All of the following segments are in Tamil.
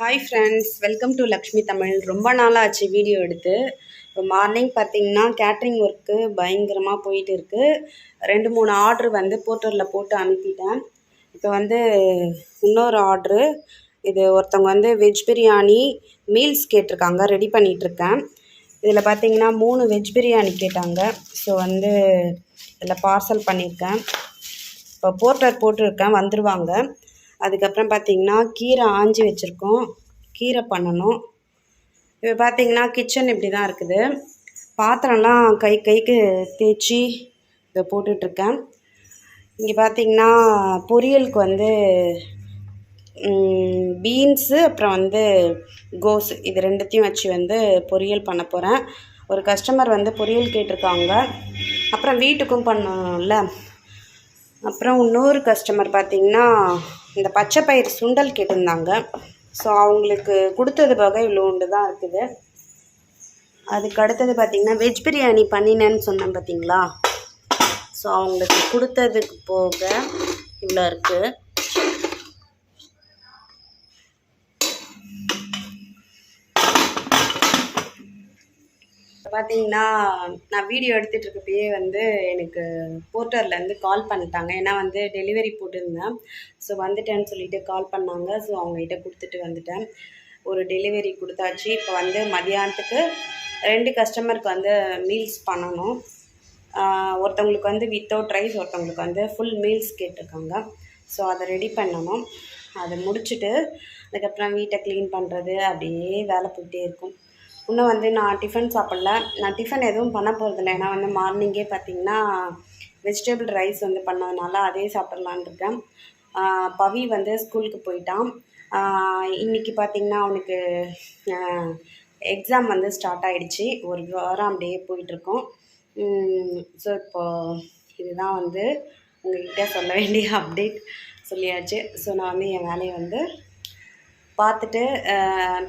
Hi friends welcome to Lakshmi Tamil ரொம்ப நாளாச்சு வீடியோ எடுத்து. இப்போ மார்னிங் பார்த்தீங்கன்னா கேட்ரிங் ஒர்க்கு பயங்கரமாக போயிட்டு இருக்குது ரெண்டு மூணு ஆர்டர் வந்து போர்ட்டரில் போட்டு அனுப்பிட்டேன். இப்போ வந்து இன்னொரு ஆர்ட்ரு இது ஒருத்தவங்க வந்து வெஜ் பிரியாணி மீல்ஸ் கேட்டிருக்காங்க ரெடி பண்ணிகிட்ருக்கேன் இதில் பார்த்தீங்கன்னா மூணு வெஜ் பிரியாணி கேட்டாங்க. ஸோ வந்து இதில் பார்சல் பண்ணியிருக்கேன். இப்போ போர்ட்டர் போட்டிருக்கேன் வந்துடுவாங்க அதுக்கப்புறம் பார்த்திங்கன்னா கீரை ஆஞ்சி வச்சுருக்கோம். கீரை பண்ணணும். இப்போ பார்த்திங்கன்னா கிச்சன் இப்படி தான் இருக்குது. பாத்திரம்லாம் கை கைக்கு தேய்ச்சி இதை போட்டுட்ருக்கேன். இங்கே பார்த்தீங்கன்னா பொரியலுக்கு வந்து பீன்ஸு அப்புறம் வந்து கோஸ் இது ரெண்டுத்தையும் வச்சு வந்து பொரியல் பண்ண போகிறேன் ஒரு கஸ்டமர் வந்து பொரியல் கேட்டிருக்காங்க. அப்புறம் வீட்டுக்கும் பண்ணணும்ல. அப்புறம் இன்னொரு கஸ்டமர் பார்த்திங்கன்னா இந்த பச்சை பயிர் சுண்டல் கேட்டிருந்தாங்க. ஸோ அவங்களுக்கு கொடுத்தது போக இவ்வளோண்டு தான் இருக்குது. அதுக்கு அடுத்தது பார்த்திங்கன்னா வெஜ் பிரியாணி பண்ணினேன்னு சொன்னேன் பார்த்தீங்களா? ஸோ அவங்களுக்கு கொடுத்ததுக்கு போக இவ்வளோ இருக்குது பார்த்தீங்கன்னா நான் வீடியோ எடுத்துகிட்ருக்கப்பயே வந்து எனக்கு போர்ட்டர்லேருந்து கால் பண்ணிட்டாங்க. ஏன்னா வந்து டெலிவரி போட்டிருந்தேன். ஸோ வந்துட்டேன்னு சொல்லிட்டு கால் பண்ணாங்க. ஸோ அவங்ககிட்ட கொடுத்துட்டு வந்துட்டேன். ஒரு டெலிவரி கொடுத்தாச்சு. இப்போ வந்து மதியானத்துக்கு ரெண்டு கஸ்டமருக்கு வந்து மீல்ஸ் பண்ணணும். ஒருத்தவங்களுக்கு வந்து வித்தவுட் ரைஸ் ஒருத்தவங்களுக்கு வந்து ஃபுல் மீல்ஸ் கேட்டிருக்காங்க. ஸோ அதை ரெடி பண்ணணும். அதை முடிச்சுட்டு அதுக்கப்புறம் வீட்டை க்ளீன் பண்ணுறது அப்படியே வேலை போயிட்டே இருக்கும். இன்னும் வந்து நான் டிஃபன் சாப்பிட்ல. நான் டிஃபன் எதுவும் பண்ண போகிறதில்ல ஏன்னா வந்து மார்னிங்கே பார்த்தீங்கன்னா வெஜிடபிள் ரைஸ் வந்து பண்ணதுனால அதே சாப்பிட்லான் இருக்கேன். பவி வந்து ஸ்கூலுக்கு போயிட்டான். இன்றைக்கி பார்த்திங்கன்னா அவனுக்கு எக்ஸாம் வந்து ஸ்டார்ட் ஆகிடுச்சி ஒரு வாரம் அப்படியே போயிட்டுருக்கோம் ஸோ இப்போது இதுதான் வந்து உங்கள்கிட்ட சொல்ல வேண்டிய அப்டேட் சொல்லியாச்சு. ஸோ நான் வந்து என் வேலையை வந்து பார்த்துட்டு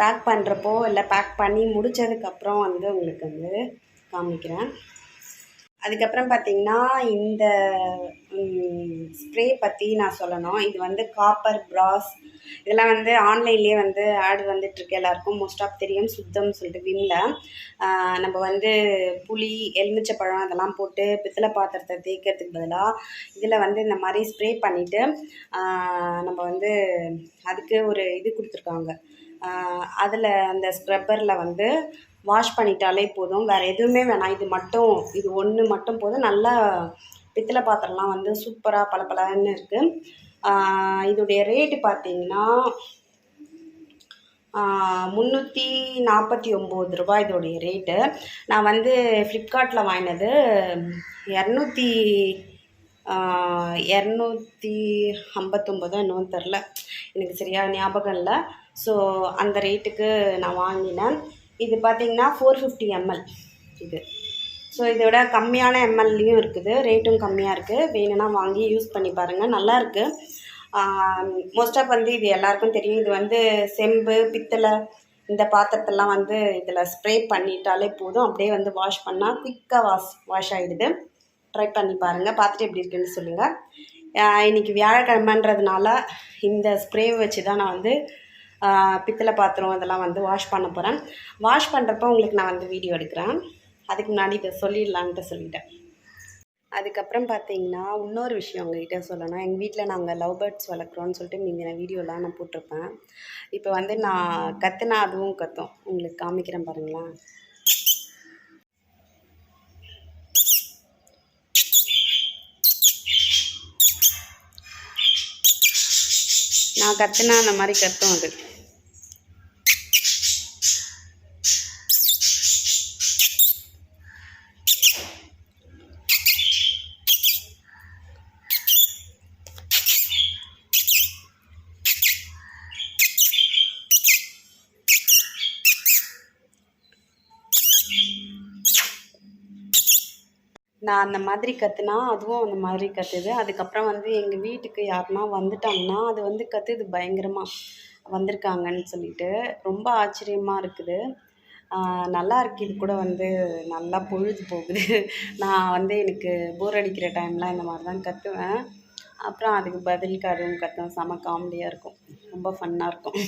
பேக் பண்ணுறப்போ இல்லை பேக் பண்ணி முடித்ததுக்கப்புறம் வந்து உங்களுக்கு வந்து காமிக்கிறேன். அதுக்கப்புறம் பார்த்திங்கன்னா இந்த ஸ்ப்ரே பற்றி நான் சொல்லணும். இது வந்து காப்பர் ப்ராஸ் இதெல்லாம் வந்து ஆன்லைன்லேயே வந்து ஆட் வந்துட்டுருக்கு எல்லாருக்கும். மோஸ்ட் ஆஃப் தெரியும். சுத்தம் சொல்லிட்டு விம்மில் நம்ம வந்து புளி எலுமிச்சப்பழம் அதெல்லாம் போட்டு பித்தளை பாத்திரத்தை தேய்க்கிறதுக்கு பதிலாக இதில் வந்து இந்த மாதிரி ஸ்ப்ரே பண்ணிவிட்டு நம்ம வந்து அதுக்கு ஒரு இது கொடுத்துருக்காங்க. அதில் அந்த ஸ்க்ரப்பரில் வந்து வாஷ் பண்ணிட்டாலே போதும். வேறு எதுவுமே வேணாம். இது மட்டும் இது ஒன்று மட்டும் போதும். நல்லா பித்தளை பாத்திரம்லாம் வந்து சூப்பராக பளபளன்னு இருக்குது இதோடைய ரேட்டு பார்த்தீங்கன்னா முந்நூற்றி நாற்பத்தி ஒம்பது ரூபா இதோடைய ரேட்டு நான் வந்து ஃப்ளிப்கார்ட்டில் வாங்கினது இரநூத்தி இரநூத்தி ஐம்பத்தொம்போதோ என்னவோ தெரில எனக்கு சரியாக ஞாபகம் இல்லை. ஸோ அந்த ரேட்டுக்கு நான் வாங்கினேன். இது பார்த்திங்கன்னா ஃபோர் ஃபிஃப்டி எம்எல் இது. ஸோ இதை விட கம்மியான எம்எல்லையும் இருக்குது. ரேட்டும் கம்மியாக இருக்குது வேணும்னா வாங்கி யூஸ் பண்ணி பாருங்கள் நல்லாயிருக்கு மோஸ்ட் ஆஃப் வந்து இது எல்லாருக்கும் தெரியும். இது வந்து செம்பு பித்தளை இந்த பாத்திரத்தெல்லாம் வந்து இதில் ஸ்ப்ரே பண்ணிட்டாலே போதும். அப்படியே வந்து வாஷ் பண்ணால் குயிக்காக வாஷ் வாஷ் ஆகிடுது ட்ரை பண்ணி பாருங்கள் பார்த்துட்டு எப்படி இருக்குன்னு சொல்லுங்கள் இன்றைக்கி வியாழக்கிழமைன்றதுனால இந்த ஸ்ப்ரே வச்சு தான் நான் வந்து பித்தளை பாத்திரம் இதெல்லாம் வந்து வாஷ் பண்ண போகிறேன் வாஷ் பண்ணுறப்போ உங்களுக்கு நான் வந்து வீடியோ எடுக்கிறேன். அதுக்கு முன்னாடி இதை சொல்லிடலான்ட்டு சொல்லிட்டேன். அதுக்கப்புறம் பார்த்தீங்கன்னா இன்னொரு விஷயம் உங்ககிட்ட சொல்லணும். எங்கள் வீட்டில் நாங்கள் லவ் பேர்ட்ஸ் வளர்க்குறோன்னு சொல்லிட்டு நீங்கள் வீடியோலாம் நான் போட்டிருப்பேன். இப்போ வந்து நான் கற்றுனா அதுவும் கற்றும் உங்களுக்கு காமிக்கிறேன் பாருங்களேன். நான் கற்றுனா அந்த மாதிரி கற்றும் அது. நான் அந்த மாதிரி கற்றுனா அதுவும் அந்த மாதிரி கற்றுது அதுக்கப்புறம் வந்து எங்கள் வீட்டுக்கு யாருனா வந்துட்டாங்கன்னா அது வந்து கற்றுது பயங்கரமாக வந்திருக்காங்கன்னு சொல்லிட்டு. ரொம்ப ஆச்சரியமாக இருக்குது. நல்லா இருக்குது இது கூட வந்து நல்லா பொழுது போகுது. நான் வந்து எனக்கு போர் அடிக்கிற டைம்லாம் இந்த மாதிரி தான் கற்றுவேன் அப்புறம் அதுக்கு பதிலுக்கு அதுவும் கற்றுவேன் செம காமெடியாக இருக்கும். ரொம்ப ஃபன்னாக இருக்கும்.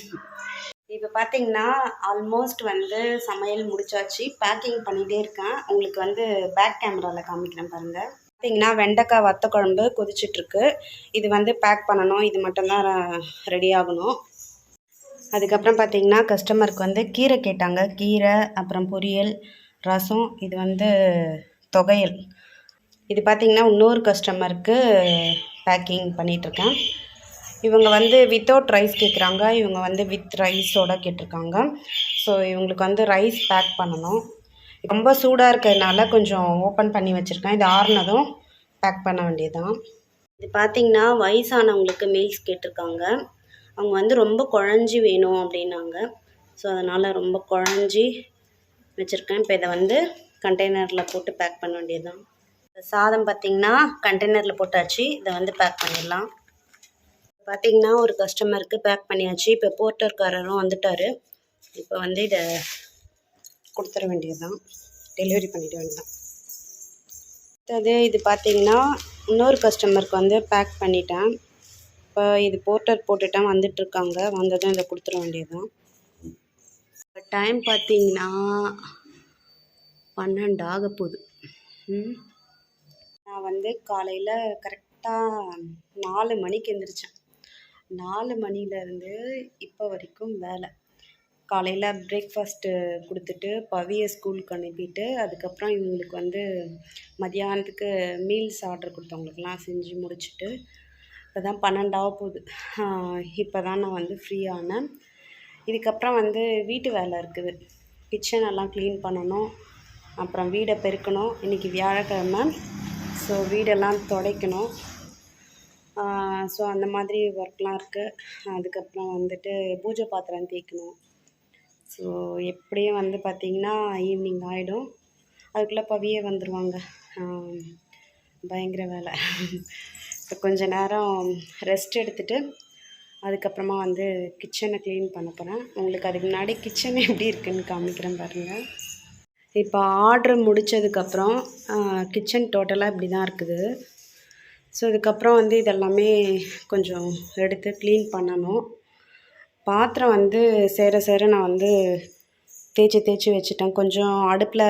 இப்போ பார்த்தீங்கன்னா ஆல்மோஸ்ட் வந்து சமையல் முடிச்சாச்சு. பேக்கிங் பண்ணிகிட்டே இருக்கேன். உங்களுக்கு வந்து பேக் கேமராவில் காமிக்கிறேன் பாருங்கள் பார்த்தீங்கன்னா வெண்டைக்காய் வத்த குழம்பு கொதிச்சிட்ருக்கு. இது வந்து பேக் பண்ணணும். இது மட்டும்தான் ரெடி ஆகணும். அதுக்கப்புறம் பார்த்தீங்கன்னா கஸ்டமருக்கு வந்து கீரை கேட்டாங்க. கீரை அப்புறம் பொரியல் ரசம் இது வந்து தொகையல். இது பார்த்திங்கன்னா இன்னொரு கஸ்டமருக்கு பேக்கிங் பண்ணிகிட்ருக்கேன் இவங்க வந்து வித்தவுட் ரைஸ் கேட்குறாங்க இவங்க வந்து வித் ரைஸோடு கேட்டிருக்காங்க. ஸோ இவங்களுக்கு வந்து ரைஸ் பேக் பண்ணணும். ரொம்ப சூடாக இருக்கிறதுனால கொஞ்சம் ஓப்பன் பண்ணி வச்சுருக்கேன். இது ஆறுனதும் பேக் பண்ண வேண்டியதுதான். இது பார்த்திங்கன்னா வயசானவங்களுக்கு மீல்ஸ் கேட்டிருக்காங்க. அவங்க வந்து ரொம்ப குழஞ்சி வேணும் அப்படின்னாங்க. ஸோ அதனால் ரொம்ப குழஞ்சி வச்சுருக்கேன். இப்போ இதை வந்து கண்டெய்னரில் போட்டு பேக் பண்ண வேண்டியது தான் சாதம் பார்த்திங்கன்னா கண்டெய்னரில் போட்டாச்சு. இதை வந்து பேக் பண்ணிடலாம். பார்த்திங்கன்னா ஒரு கஸ்டமருக்கு பேக் பண்ணியாச்சு. இப்போ போர்ட்டர்காரரும் வந்துட்டார். இப்போ வந்து இதை கொடுத்துட வேண்டியது தான் டெலிவரி பண்ணிட வேண்டியதான் அடுத்தது இது பார்த்திங்கன்னா இன்னொரு கஸ்டமருக்கு வந்து பேக் பண்ணிட்டேன். இப்போ இது போர்ட்டர் போட்டுட்டேன் வந்துட்டுருக்காங்க. வந்ததும் இதை கொடுத்துட வேண்டியது தான் டைம் பார்த்தீங்கன்னா பன்னெண்டு ஆக போகுது நான் வந்து காலையில் கரெக்டாக நாலு மணிக்கு எழுந்திரிச்சேன் நாலு மணிலேருந்து இப்போ வரைக்கும் வேலை. காலையில் பிரேக்ஃபாஸ்ட்டு கொடுத்துட்டு பவியை ஸ்கூலுக்கு அனுப்பிட்டு அதுக்கப்புறம் இவங்களுக்கு வந்து மதியானத்துக்கு மீல்ஸ் ஆர்டர் கொடுத்தவங்களுக்குலாம் செஞ்சு முடிச்சுட்டு இப்போ தான் பன்னெண்டாக போகுது. இப்போ தான் நான் வந்து ஃப்ரீ ஆனேன். இதுக்கப்புறம் வந்து வீட்டு வேலை இருக்குது. கிச்சன் எல்லாம் க்ளீன் பண்ணணும். அப்புறம் வீடை பெருக்கணும். இன்றைக்கி வியாழக்கிழமை. ஸோ வீடெல்லாம் துடைக்கணும். ஸோ அந்த மாதிரி ஒர்க்லாம் இருக்குது அதுக்கப்புறம் வந்துட்டு பூஜை பாத்திரம் தேய்க்கணும். ஸோ எப்படியும் வந்து பார்த்திங்கன்னா ஈவினிங் ஆகிடும் அதுக்குள்ளே பவியே வந்துடுவாங்க பயங்கர வேலை. இப்போ கொஞ்ச நேரம் ரெஸ்ட் எடுத்துகிட்டு அதுக்கப்புறமா வந்து கிச்சனை க்ளீன் பண்ண போகிறேன் உங்களுக்கு அதுக்கு முன்னாடி கிச்சன் எப்படி இருக்குதுன்னு காமிக்கிறேன் பாருங்கள் இப்போ ஆர்ட்ரு முடித்ததுக்கப்புறம் கிச்சன் டோட்டலாக இப்படி தான் இருக்குது. ஸோ இதுக்கப்புறம் வந்து இதெல்லாமே கொஞ்சம் எடுத்து க்ளீன் பண்ணணும். பாத்திரம் வந்து சேர சேர நான் வந்து தேய்ச்சி தேய்ச்சி வச்சுட்டேன். கொஞ்சம் அடுப்பில்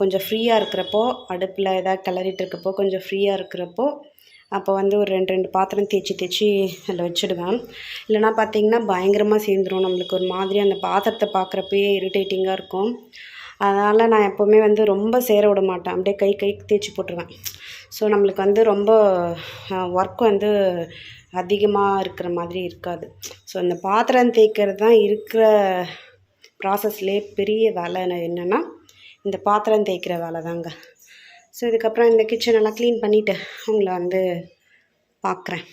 கொஞ்சம் ஃப்ரீயாக இருக்கிறப்போ அடுப்பில் எதாவது கிளறிட்டு இருக்கப்போ கொஞ்சம் ஃப்ரீயாக இருக்கிறப்போ அப்போ வந்து ஒரு ரெண்டு ரெண்டு பாத்திரம் தேய்ச்சி தேய்ச்சி அதில் வச்சுடுவேன். இல்லைனா பார்த்திங்கன்னா பயங்கரமாக சேர்ந்துரும். நம்மளுக்கு ஒரு மாதிரி அந்த பாத்திரத்தை பார்க்குறப்பயே இரிட்டேட்டிங்காக இருக்கும். அதனால் நான் எப்போவுமே வந்து ரொம்ப சேர விட மாட்டேன். அப்படியே கை கை தேய்ச்சி போட்டுருவேன். ஸோ நம்மளுக்கு வந்து ரொம்ப ஒர்க் வந்து அதிகமாக இருக்கிற மாதிரி இருக்காது. ஸோ இந்த பாத்திரம் தேய்க்கிறது தான் இருக்கிற ப்ராசஸ்லேயே பெரிய வேலை. என்னென்னா இந்த பாத்திரம் தேய்க்கிற வேலை தாங்க. ஸோ இதுக்கப்புறம் இந்த கிச்சனெல்லாம் க்ளீன் பண்ணிவிட்டு உங்களை வந்து பார்க்குறேன்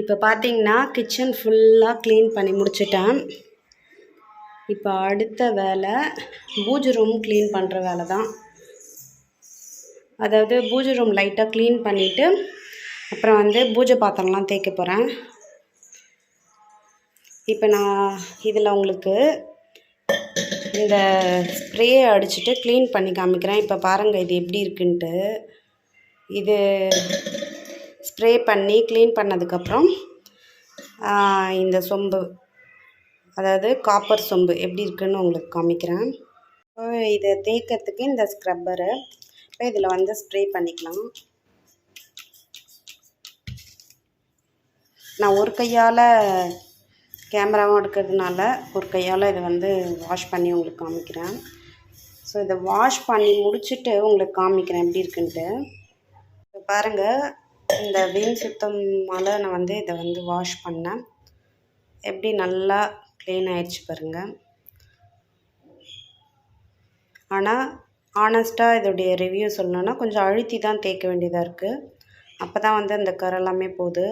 இப்போ பார்த்தீங்கன்னா கிச்சன் ஃபுல்லாக க்ளீன் பண்ணி முடிச்சிட்டேன். இப்போ அடுத்த வேலை பூஜை ரூம் க்ளீன் பண்ணுற வேலை தான். அதாவது பூஜை ரூம் லைட்டாக க்ளீன் பண்ணிவிட்டு அப்புறம் வந்து பூஜை பாத்திரம்லாம் தேய்க்க போகிறேன் இப்போ நான் இதில் உங்களுக்கு இந்த ஸ்ப்ரேயை அடிச்சுட்டு க்ளீன் பண்ணி காமிக்கிறேன். இப்போ பாருங்கள் இது எப்படி இருக்குன்ட்டு. இது ஸ்ப்ரே பண்ணி க்ளீன் பண்ணதுக்கப்புறம் இந்த சொம்பு அதாவது காப்பர் சொம்பு எப்படி இருக்குன்னு உங்களுக்கு காமிக்கிறேன். இதை தேய்க்கிறதுக்கு இந்த ஸ்க்ரப்பரு இப்போ இதில் வந்து ஸ்ப்ரே பண்ணிக்கலாம். நான் ஒரு கையால் கேமராவும் எடுக்கிறதுனால ஒரு கையால் இதை வந்து வாஷ் பண்ணி உங்களுக்கு காமிக்கிறேன். ஸோ இதை வாஷ் பண்ணி முடிச்சுட்டு உங்களுக்கு காமிக்கிறேன் எப்படி இருக்குன்ட்டு. பாருங்கள் இந்த வீண் சுத்தமால் நான் வந்து இதை வந்து வாஷ் பண்ணேன். எப்படி நல்லா க்ளீன் ஆயிடுச்சு பாருங்கள் ஆனால் ஆனஸ்ட்டாக இதோடைய ரிவ்யூ சொல்லணுன்னா கொஞ்சம் அழுத்தி தான் தேய்க்க வேண்டியதாக இருக்குது அப்போ தான் வந்து அந்த கரெல்லாமே போகுது.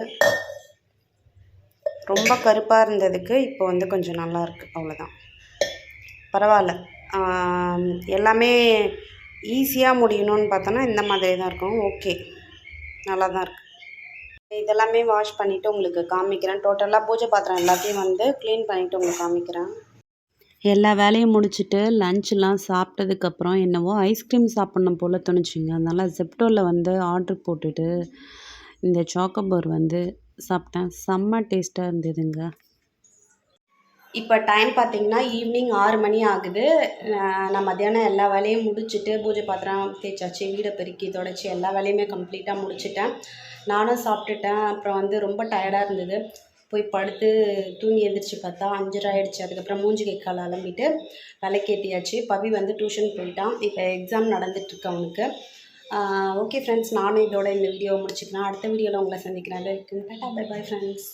ரொம்ப கருப்பாக இருந்ததுக்கு இப்போ வந்து கொஞ்சம் நல்லாயிருக்கு அவ்வளோதான் பரவாயில்ல. எல்லாமே ஈஸியாக முடியணும்னு பார்த்தோன்னா இந்த மாதிரி தான் இருக்கும். ஓகே நல்லா தான் இருக்குது இதெல்லாமே வாஷ் பண்ணிவிட்டு உங்களுக்கு காமிக்கிறேன். டோட்டலாக பூஜை பாத்திரம் எல்லாத்தையும் வந்து க்ளீன் பண்ணிவிட்டு உங்களுக்கு காமிக்கிறேன். எல்லா வேலையும் முடிச்சுட்டு லஞ்செலாம் சாப்பிட்டதுக்கப்புறம் என்னவோ ஐஸ்கிரீம் சாப்பிட்ணும் போல் தோணுச்சுங்க. அதனால் ஜெப்டோவில் வந்து ஆர்ட்ரு போட்டுட்டு இந்த சாக்கோபார் வந்து சாப்பிட்டேன். செம்ம டேஸ்ட்டாக இருந்ததுங்க. இப்போ டைம் பார்த்தீங்கன்னா ஈவினிங் ஆறு மணி ஆகுது. நான் மத்தியானம் எல்லா வேலையும் முடிச்சுட்டு பூஜை பாத்திரம் தேய்ச்சாச்சு வீடை பெருக்கி தொடச்சி எல்லா வேலையுமே கம்ப்ளீட்டாக முடிச்சிட்டேன். நானும் சாப்பிட்டுட்டேன். அப்புறம் வந்து ரொம்ப டயர்டாக இருந்தது. போய் படுத்து தூங்கி எழுந்திரிச்சு பார்த்தா அஞ்சரை ஆயிடுச்சு. அதுக்கப்புறம் மூஞ்சி கைக்கால் அலம்பிட்டு விலைக்கேட்டியாச்சு பவி வந்து டியூஷன் போயிட்டான். இப்போ எக்ஸாம் நடந்துட்டுருக்கு அவனுக்கு. ஓகே ஃப்ரெண்ட்ஸ் நானும் இதோட இந்த வீடியோ முடிச்சுக்கிறேன் அடுத்த வீடியோவில் உங்களை சந்திக்கிறேன். Tata bye bye friends